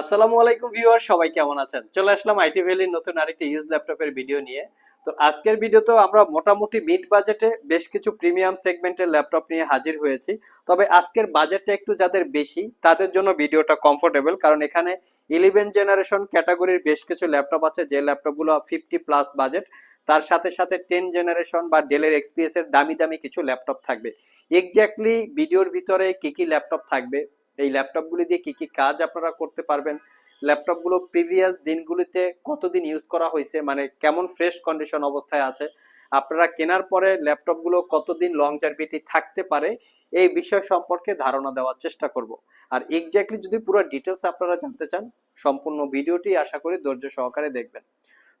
আসসালামু আলাইকুম ভিউয়ার, সবাই কেমন আছেন? চলে আসলাম আইটি ভ্যালির নতুন আরেকটি ইউজ ল্যাপটপের ভিডিও নিয়ে। তো আজকের ভিডিওতে আমরা মোটামুটি মিড বাজেটে বেশ কিছু প্রিমিয়াম সেগমেন্টের ল্যাপটপ নিয়ে হাজির হয়েছি। তবে আজকের বাজেটটা একটু যাদের বেশি, তাদের জন্য ভিডিওটা কমফোর্টেবল কারণ এখানে ইলেভেন জেনারেশন ক্যাটাগরির বেশ কিছু ল্যাপটপ আছে, যে ল্যাপটপগুলো ফিফটি প্লাস বাজেট তার সাথে সাথে টেন জেনারেশন বা ডেলের এক্সপিএস এর দামি দামি কিছু ল্যাপটপ থাকবে। এক্স্যাক্টলি ভিডিওর ভিতরে কি কি ল্যাপটপ থাকবে এই ল্যাপটপগুলি দিয়ে কি কি কাজ আপনারা করতে পারবেন? ল্যাপটপগুলো প্রিভিয়াস দিনগুলিতে কতদিন ইউজ করা হয়েছে? মানে কেমন ফ্রেশ কন্ডিশন অবস্থায় আছে? আপনারা কেনার পরে ল্যাপটপগুলো কতদিন লং জার্ভিটি থাকতে পারে? এই বিষয় সম্পর্কে ধারণা দেওয়ার চেষ্টা করব। আর এক্স্যাক্টলি যদি পুরো ডিটেলস আপনারা জানতে চান, সম্পূর্ণ ভিডিওটি আশা করি ধৈর্য সহকারে দেখবেন।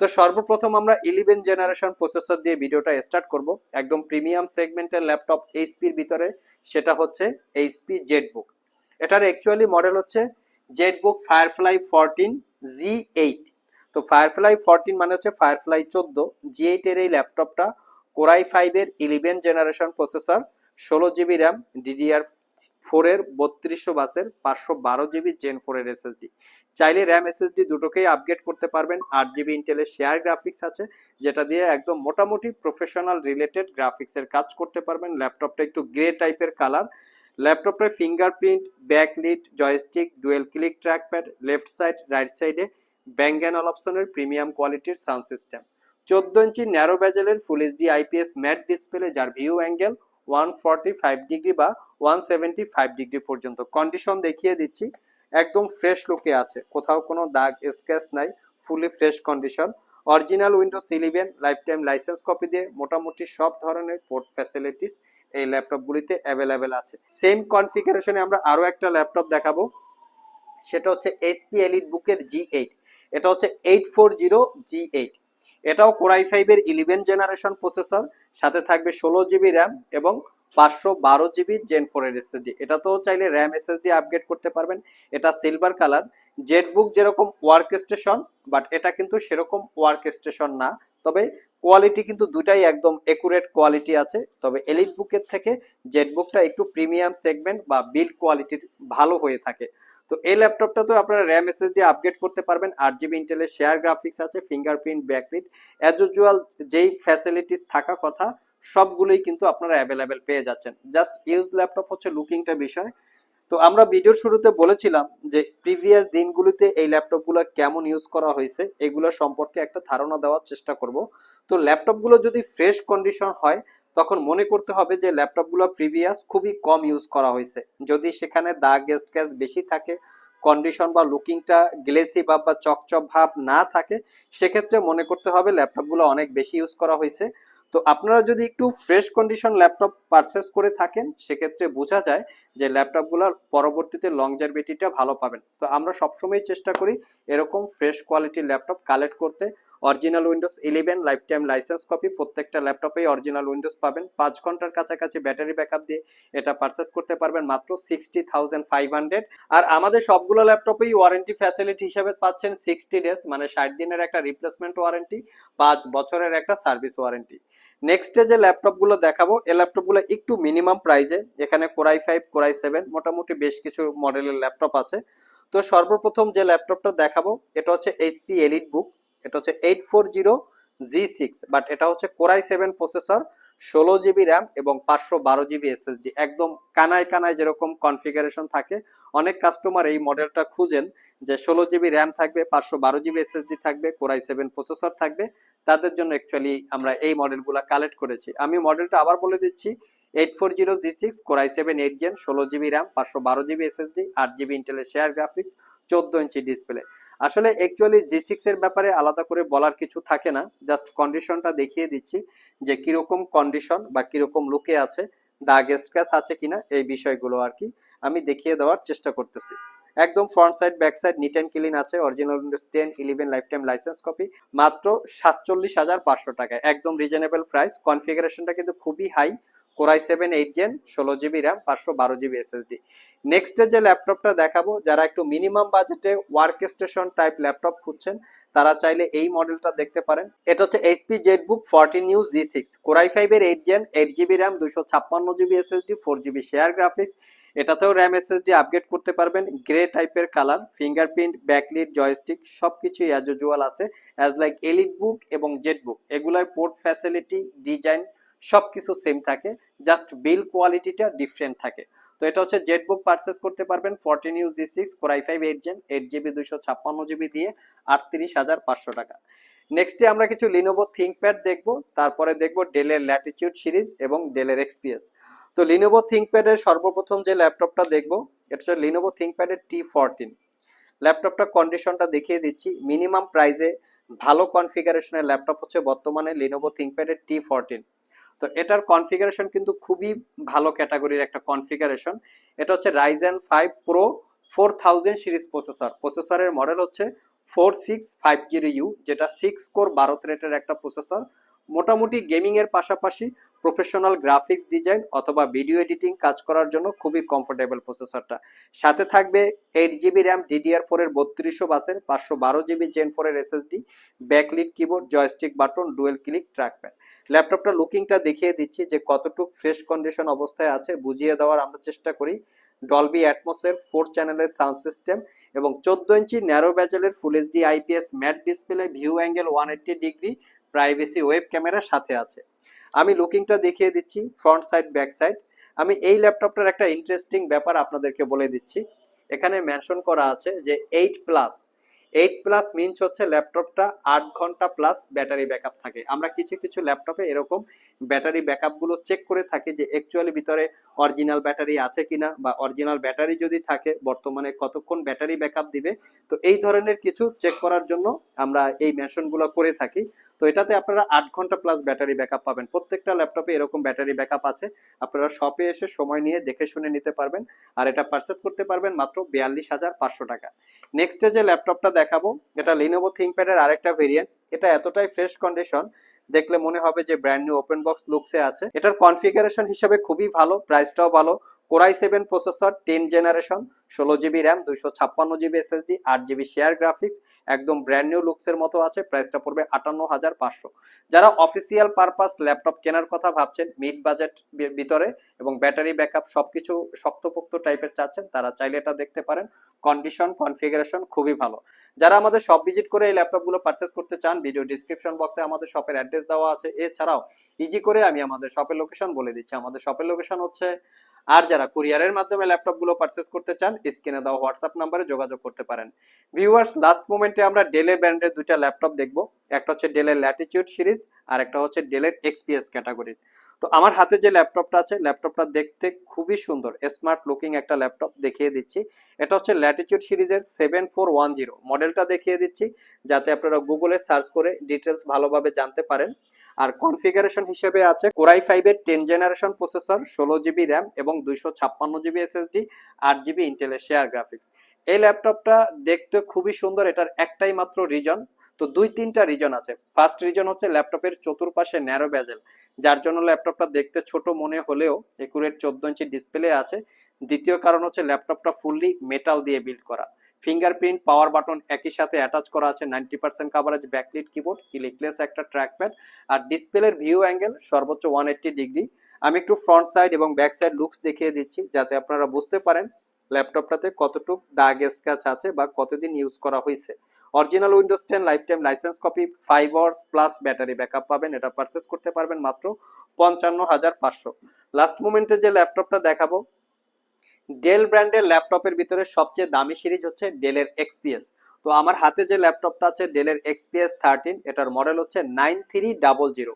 তো সর্বপ্রথম আমরা ইলেভেন জেনারেশন প্রসেসর দিয়ে ভিডিওটা স্টার্ট করব। একদম প্রিমিয়াম সেগমেন্টের ল্যাপটপ এইচপির ভিতরে, সেটা হচ্ছে এইচপি জেটবুক এটার অ্যাকচুয়ালি মডেল হচ্ছে Z ZBook Firefly fourteen G eight তো ফায়ারফ্লাই ফোরটিন মানে হচ্ছে ফায়ারফ্লাই চোদ্দ। জি এইটের এই ল্যাপটপটা কোরাই ফাইভের ইলেভেন জেনারেশন প্রসেসর ষোলো জিবি র্যাম ডিডিআর ফোরের বত্রিশশো বাসের পাঁচশো বারো জিবি জেন ফোরের এসএসডি চাইলে র্যাম এসএসডি দুটোকেই আপগ্রেড করতে পারবেন। আট জিবি ইন্টেলের শেয়ার গ্রাফিক্স আছে, যেটা দিয়ে একদম মোটামুটি প্রফেশনাল রিলেটেড গ্রাফিক্সের কাজ করতে পারবেন। ল্যাপটপটা একটু গ্রে টাইপের কালার ল্যাপটপের fingerprint backlit joystick dual click trackpad left side right সাইডে ব্যাঙ্গ অল অপশনের প্রিমিয়াম কোয়ালিটির সাউন্ড সিস্টেম চোদ্দ ইঞ্চি narrow ব্যাজেলের full HD IPS matte display যার view angle one forty five degree বা ওয়ান সেভেন্টি ফাইভ ডিগ্রি পর্যন্ত। কন্ডিশন দেখিয়ে দিচ্ছি, একদম ফ্রেশ লুকে আছে। কোথাও কোনো দাগ স্ক্র্যাচ নাই fully fresh condition original Windows eleven lifetime licence copy দিয়ে মোটামুটি সব ধরনের পোর্ট ফ্যাসিলিটিস এই ল্যাপটপগুলিতে অ্যাভেলেবেল আছে। সেম কনফিগারেশনে আমরা আরও একটা ল্যাপটপ দেখাবো। সেটা হচ্ছে এইচপি এলিট বুকের জি এইট এটা হচ্ছে eight four zero G eight এটাও কোরাই ফাইভের ইলেভেন জেনারেশন প্রসেসর সাথে থাকবে ষোলো জিবি র্যাম এবং পাঁচশো বারো জিবি জেন ফোরের এসএসডি এটা তো চাইলে র্যাম এসএসডি আপগ্রেড করতে পারবেন। এটা সিলভার কালার জেটবুক যেরকম ওয়ার্ক স্টেশন বাট এটা কিন্তু সেরকম ওয়ার্ক স্টেশন না। তবে কোয়ালিটি কিন্তু দুটাই একদম একুরেট কোয়ালিটি আছে। তবে এলিট বুকের থেকে জেটবুকটা একটু প্রিমিয়াম সেগমেন্ট বা বিল্ড কোয়ালিটির ভালো হয়ে থাকে। তো এই ল্যাপটপটা তো আপনারা র্যাম এসএসডি আপগ্রেড করতে পারবেন। আট জিবি ইন্টেলের শেয়ার গ্রাফিক্স আছে ফিঙ্গারপ্রিন্ট ব্যাকলিট অ্যাজ ইউজুয়াল যেই ফ্যাসিলিটিস থাকা কথা সবগুলোই কিন্তু আপনারা অ্যাভেলেবেল পেয়ে যাচ্ছেন। জাস্ট ইউজ ল্যাপটপ হচ্ছে লুকিংটা বিষয়। তো আমরা ভিডিওর শুরুতে বলেছিলাম যে প্রিভিয়াস দিনগুলিতে এই ল্যাপটপগুলো কেমন ইউজ করা হয়েছে, এগুলো সম্পর্কে একটা ধারণা দেওয়ার চেষ্টা করব। তো ল্যাপটপগুলো যদি ফ্রেশ কন্ডিশন হয়, তখন মনে করতে হবে যে ল্যাপটপগুলো প্রিভিয়াস খুবই কম ইউজ করা হয়েছে। যদি সেখানে দাগ গেস্ট গ্যাস বেশি থাকে কন্ডিশন বা লুকিংটা গ্লেসি ভাব বা চকচক ভাব না থাকে, সেক্ষেত্রে মনে করতে হবে ল্যাপটপগুলো অনেক বেশি ইউজ করা হয়েছে। তো আপনারা যদি একটু ফ্রেশ কন্ডিশন ল্যাপটপ পারচেস করে থাকেন, সেক্ষেত্রে বোঝা যায় যে ল্যাপটপগুলোর পরবর্তীতে লং লংজারভিটিটা ভালো পাবেন। তো আমরা সবসময় চেষ্টা করি এরকম ফ্রেশ কোয়ালিটির ল্যাপটপ কালেক্ট করতে। Original Windows eleven lifetime licence copy প্রত্যেকটা ল্যাপটপেই অরিজিনাল উইন্ডোজ পাবেন। পাঁচ ঘণ্টার কাছাকাছি ব্যাটারি ব্যাকআপ দিয়ে এটা পারচেস করতে পারবেন মাত্র সিক্সটি থাউজেন্ড ফাইভ হান্ড্রেড আর আমাদের সবগুলো ল্যাপটপেই ওয়ারেন্টি ফ্যাসিলিটি হিসেবে পাচ্ছেন সিক্সটি ডেজ মানে ষাট দিনের একটা রিপ্লেসমেন্ট ওয়ারেন্টি পাঁচ বছরের একটা সার্ভিস ওয়ারেন্টি নেক্সট যে ল্যাপটপগুলো দেখাবো, এই ল্যাপটপগুলো একটু মিনিমাম প্রাইজে এখানে কোরাই ফাইভ কোরাই সেভেন মোটামুটি বেশ কিছু মডেলের ল্যাপটপ আছে। তো সর্বপ্রথম যে ল্যাপটপটা দেখাবো, এটা হচ্ছে এইচপি এলিট বুক এটা হচ্ছে eight four zero G six but এটা হচ্ছে কোরাই সেভেন প্রসেসর ষোলো জিবি র্যাম এবং পাঁচশো বারো জিবি এসএসডি একদম কানায় কানায় যেরকম কনফিগারেশন থাকে। অনেক কাস্টমার এই মডেলটা খুঁজেন যে ষোলো জিবি র্যাম থাকবে, পাঁচশো বারো জিবি এসএসডি থাকবে কোরাই সেভেন প্রসেসর থাকবে তাদের জন্য অ্যাকচুয়ালি আমরা এই মডেলগুলো কালেক্ট করেছি। আমি মডেলটা আবার বলে দিচ্ছি eight four zero G six core i seven eight gen ষোলো জিবি র্যাম পাঁচশো বারো জিবি এসএসডি আট জিবি ইন্টেলের শেয়ার গ্রাফিক্স চোদ্দ ইঞ্চি ডিসপ্লে আসলে অ্যাকচুয়ালি জি সিক্স এর ব্যাপারে আলাদা করে বলার কিছু থাকে না জাস্ট কন্ডিশনটা দেখিয়ে দিচ্ছি যে কীরকম কন্ডিশন বা কীরকম লুকে আছে, দাগ স্ক্র্যাচ আছে কিনা, এই বিষয়গুলো আর কি আমি দেখিয়ে দেওয়ার চেষ্টা করতেছি। একদম front side back side neat and clean আছে। Original Windows ten eleven lifetime licence copy মাত্র সাতচল্লিশ হাজার পাঁচশো টাকায়। একদম রিজনেবল প্রাইস কনফিগারেশনটা কিন্তু খুবই high core i seven eight gen ষোলো জিবি র্যাম পাঁচশো বারো জিবি এসএসডি নেক্সটে যে ল্যাপটপটা দেখাবো, যারা একটু মিনিমাম বাজেটে ওয়ার্ক স্টেশন টাইপ ল্যাপটপ খুঁজছেন, তারা চাইলে এই মডেলটা দেখতে পারেন। এটা হচ্ছে HP ZBook fourteen U G six core i ফাইভের eight gen eight GB RAM দুশো ছাপ্পান্ন GB SSD four GB share graphics এটাতেও র্যাম এসএসডি আপগ্রেড করতে পারবেন। গ্রে টাইপের কালার ফিঙ্গারপ্রিন্ট ব্যাকলিট জয়স্টিক সব কিছুই অ্যাজ আছে। অ্যাজ লাইক এলিট বুক এবং জেট বুক এগুলোয় পোর্ট ফ্যাসিলিটি ডিজাইন সব কিছু সেম থাকে। জাস্ট বিল কোয়ালিটিটা ডিফারেন্ট থাকে। তো এটা হচ্ছে জেট বুক পারচেস করতে পারবেন fourteen U G six core i five eight gen eight GB দুইশো ছাপ্পান্ন জিবি দিয়ে আটত্রিশ হাজার পাঁচশো টাকা। নেক্সটে আমরা কিছু লিনোভো থিঙ্কপ্যাড দেখব। তারপরে দেখব ডেলের ল্যাটিটিউড সিরিজ এবং ডেলের এক্সপিএস তো লিনোভো থিঙ্কপ্যাডের সর্বপ্রথম যে ল্যাপটপটা দেখব, এটা হচ্ছে লিনোভো থিঙ্কপ্যাডের টি ফোরটিন ল্যাপটপটা কন্ডিশনটা দেখিয়ে দিচ্ছি। মিনিমাম প্রাইসে ভালো কনফিগারেশনের ল্যাপটপ হচ্ছে বর্তমানে লিনোভো থিঙ্কপ্যাডের টি ফোরটিন তো এটার কনফিগারেশন কিন্তু খুবই ভালো ক্যাটাগরির একটা কনফিগারেশন এটা হচ্ছে Ryzen five pro four thousand series processor প্রসেসরের মডেল হচ্ছে four six five zero U যেটা সিক্স কোর বারো থ্রেটের একটা প্রসেসর মোটামুটি গেমিংয়ের পাশাপাশি প্রফেশনাল গ্রাফিক্স ডিজাইন অথবা ভিডিও এডিটিং কাজ করার জন্য খুবই কমফোর্টেবল প্রসেসরটা সাথে থাকবে eight GB RAM DDR four এর বত্রিশশো বাসের পাঁচশো বারো জিবি জেন ফোর এর SSD backlit keyboard joystick button dual click trackpad ল্যাপটপটা লুকিংটা দেখিয়ে দিচ্ছি যে কতটুক ফ্রেশ কন্ডিশন অবস্থায় আছে, বুঝিয়ে দেওয়ার আমরা চেষ্টা করি। ডলবি অ্যাটমসের ফোর চ্যানেলের সাউন্ড সিস্টেম এবং চোদ্দ ইঞ্চি narrow ব্যাজেলের full HD IPS matte display view angle one eighty degree privacy web ক্যামেরার সাথে আছে। আমি লুকিংটা দেখিয়ে দিচ্ছি ফ্রন্ট সাইড ব্যাক সাইড আমি এই ল্যাপটপটার একটা ইন্টারেস্টিং ব্যাপার আপনাদেরকে বলে দিচ্ছি। এখানে মেনশন করা আছে যে eight plus eight plus means হচ্ছে ল্যাপটপটা আট ঘণ্টা প্লাস ব্যাটারি ব্যাকআপ থাকে। আমরা কিছু কিছু ল্যাপটপে এরকম ব্যাটারি ব্যাকআপগুলো চেক করে থাকি যে অ্যাকচুয়ালি ভিতরে অরিজিনাল ব্যাটারি আছে কিনা বা অরিজিনাল ব্যাটারি যদি থাকে, বর্তমানে কতক্ষণ ব্যাটারি ব্যাকআপ দিবে? তো এই ধরনের কিছু চেক করার জন্য আমরা এই মেনশনগুলো করে থাকি। তো এটাতে আপনারা আট ঘণ্টা প্লাস ব্যাটারি ব্যাকআপ পাবেন। প্রত্যেকটা ল্যাপটপে এরকম ব্যাটারি ব্যাকআপ আছে। আপনারা শপে এসে সময় নিয়ে দেখে শুনে নিতে পারবেন। আর এটা পারচেস করতে পারবেন মাত্র বিয়াল্লিশ হাজার পাঁচশো টাকা। নেক্সটে যে ল্যাপটপটা দেখাবো, এটা লিনোভো থিঙ্কপ্যাডের আরেকটা ভেরিয়েন্ট এটা এতটাই ফ্রেশ কন্ডিশন দেখলে মনে হবে যে ব্র্যান্ড নিউ ওপেন বক্স লুকসে আছে। এটার কনফিগারেশন হিসেবে খুবই ভালো প্রাইসটাও ভালো। Core i seven processor ten generation, ষোলো জিবি র্যাম, দুইশো ছাপ্পান্ন জিবি এসএসডি, আট জিবি শেয়ার গ্রাফিক্স, একদম ব্র্যান্ড নিউ লুকসের মতো আছে প্রাইসটা পড়বে আটান্ন হাজার পাঁচশো। যারা অফিসিয়াল পারপাস ল্যাপটপ কেনার কথা ভাবছেন মিড বাজেট ভিতরে এবং ব্যাটারি ব্যাকআপ সবকিছু শক্তপোক্ত টাইপের চাচ্ছেন, তারা চাইলে এটা দেখতে পারেন। কন্ডিশন কনফিগারেশন খুবই ভালো। যারা আমাদের শপ ভিজিট করে এই ল্যাপটপগুলো পারচেস করতে চান ভিডিও ডিসক্রিপশন বক্সে আমাদের শপের অ্যাড্রেস দেওয়া আছে। এছাড়াও ইজি করে আমি আমাদের শপের লোকেশন বলে দিচ্ছি। আমাদের শপের লোকেশন হচ্ছে আর যারা কুরিয়ারের মাধ্যমে ল্যাপটপগুলো পারচেস করতে চান স্ক্রিনে দেওয়া হোয়াটসঅ্যাপ নাম্বারে যোগাযোগ করতে পারেন। ভিউয়ার্স লাস্ট মোমেন্টে আমরা ডেলের ব্র্যান্ডের দুইটা ল্যাপটপ দেখব। একটা হচ্ছে ডেলের ল্যাটিটিউড সিরিজ আর একটা হচ্ছে ডেলের এক্সপিএস ক্যাটাগরির তো আমার হাতে যে ল্যাপটপটা আছে, ল্যাপটপটা দেখতে খুবই সুন্দর। স্মার্ট লুকিং একটা ল্যাপটপ দেখিয়ে দিচ্ছি। এটা হচ্ছে ল্যাটিটিউড সিরিজের সেভেন ফোর ওয়ান জিরো মডেলটা দেখিয়ে দিচ্ছি, যাতে আপনারা গুগলে সার্চ করে ডিটেলস ভালোভাবে জানতে পারেন। আর কনফিগারেশন হিসেবে আছে কোরাই ফাইভের টেন জেনারেশন প্রসেসর, ষোলো জিবি র্যাম এবং দুইশো ছাপ্পান্ন জিবি এসএসডি, আট জিবি ইন্টেলের শেয়ার গ্রাফিক্স এই ল্যাপটপটা দেখতে খুবই সুন্দর, এটার একটাই মাত্র রিজন তো দুই তিনটা রিজন আছে। ফার্স্ট রিজন হচ্ছে ল্যাপটপের চতুর্পাশে ন্যারো ব্যাজেল যার জন্য ল্যাপটপটা দেখতে ছোট মনে হলেও একুরেট চোদ্দ ইঞ্চি ডিসপ্লে আছে। দ্বিতীয় কারণ হচ্ছে ল্যাপটপটা ফুললি মেটাল দিয়ে বিল্ড করা। ফিঙ্গারপ্রিন্ট পাওয়ার বাটন একই সাথে অ্যাটাচ করা আছে ninety percent coverage backlit keyboard clickless একটা ট্র্যাকপ্যাড আর ডিসপ্লের ভিউ অ্যাঙ্গেল সর্বোচ্চ ওয়ান এইট্টি ডিগ্রি আমি একটু ফ্রন্ট সাইড এবং ব্যাক সাইড লুকস দেখিয়ে দিচ্ছি, যাতে আপনারা বুঝতে পারেন ল্যাপটপটাতে কতটুক দাগ স্ক্র্যাচ আছে বা কতদিন ইউজ করা হয়েছে original Windows ten lifetime licence copy five hours plus battery backup পাবেন, এটা পারচেস করতে পারবেন মাত্র পঞ্চান্ন হাজার পাঁচশো। লাস্ট মোমেন্টে যে ল্যাপটপটা দেখাবো ডেল ব্র্যান্ডের ল্যাপটপের ভিতরে সবচেয়ে দামি সিরিজ হচ্ছে ডেলের এক্সপিএস তো আমার হাতে যে ল্যাপটপটা আছে ডেলের এক্সপিএস থার্টিন এটার মডেল হচ্ছে nine three double zero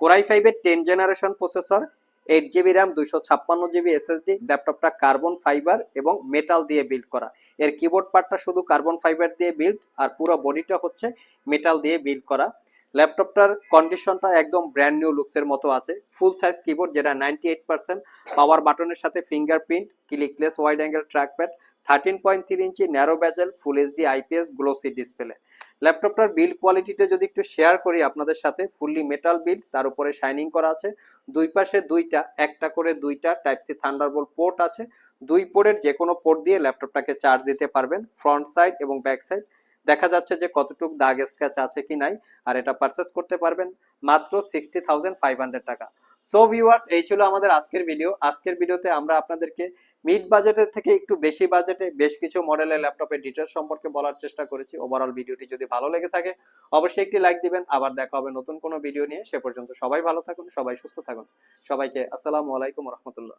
core i ফাইভের ten generation processor eight GB RAM দুইশো ছাপ্পান্ন জিবি এসএসডি ল্যাপটপটা কার্বন ফাইবার এবং মেটাল দিয়ে বিল্ড করা। এর কিবোর্ড পার্টটা শুধু কার্বন ফাইবার দিয়ে বিল্ড আর পুরো বডিটা হচ্ছে মেটাল দিয়ে বিল্ড করা। ল্যাপটপটার কন্ডিশনটা একদম ব্র্যান্ড নিউ লুকসের মতো আছে। ফুল সাইজ কিবোর্ড যেটা নাইনটি এইট পার্সেন্ট পাওয়ার বাটনের সাথে fingerprint clickless wide angle trackpad thirteen point three ইঞ্চি narrow bezel full HD IPS glossy display ল্যাপটপটার build কোয়ালিটিটা যদি একটু শেয়ার করি আপনাদের সাথে ফুললি মেটাল বিল্ড তার উপরে শাইনিং করা আছে। দুই পাশে দুইটা, একটা করে দুইটা টাইপ সি থান্ডারবোল্ট পোর্ট আছে। দুই পোর্টের যে কোনো পোর্ট দিয়ে ল্যাপটপটাকে চার্জ দিতে পারবেন ফ্রন্ট সাইড এবং ব্যাক সাইড দেখা যাচ্ছে যে কতটুক দাগ স্ক্র্যাচ আছে কি নাই, আর এটা পারচেস করতে পারবেন মাত্র সিক্সটি থাউজেন্ড ফাইভ হান্ড্রেড টাকা। সো ভিউয়ার্স এই ছিল আমাদের আজকের ভিডিও আজকের ভিডিওতে আমরা আপনাদেরকে মিড বাজেটের থেকে একটু বেশি বাজেটে বেশ কিছু মডেলের ল্যাপটপের ডিটেলস সম্পর্কে বলার চেষ্টা করেছি। ওভারঅল ভিডিওটি যদি ভালো লেগে থাকে, অবশ্যই একটি লাইক দিবেন। আবার দেখা হবে নতুন কোনো ভিডিও নিয়ে। সে পর্যন্ত সবাই ভালো থাকুন, সবাই সুস্থ থাকুন। সবাইকে আসসালামু আলাইকুম রহমতুল্লাহ।